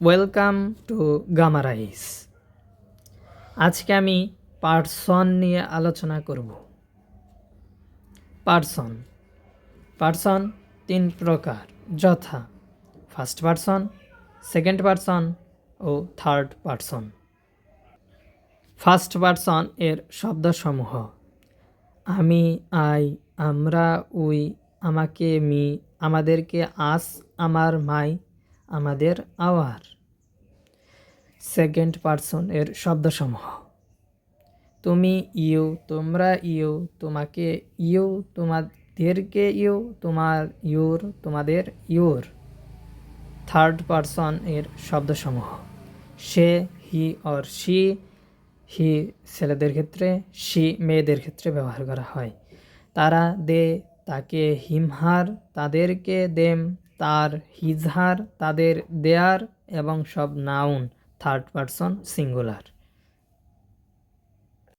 Welcome to গামারাইস আজকে আমি person নিয়ে আলোচনা করব। পার্সন পার্সন তিন প্রকার। যথা ফার্স্ট পার্সন সেকেন্ড পার্সন ও থার্ড পার্সন ফার্স্ট পার্সন এর শব্দসমূহ। আমি আই আমরা উই আমাকে মি আমাদেরকে আস আমার মাই আমাদের আওয়ার। সেকেন্ড পার্সন এর শব্দসমূহ। তুমি ইউ, তোমরা ইউ, তোমাকে ইউ, তোমাদেরকে ইউ, তোমার ইউর, তোমাদের ইউর। থার্ড পার্সন এর শব্দসমূহ। সে, হি, অর শি, হি, ছেলেদের ক্ষেত্রে, শি, মেয়েদের ক্ষেত্রে ব্যবহার করা হয়। তারা দে, তাকে হিমহার, তাদেরকে দেম তার হিজহার তাদের দেয়ার এবং সব নাউন থার্ড পারসন সিঙ্গুলার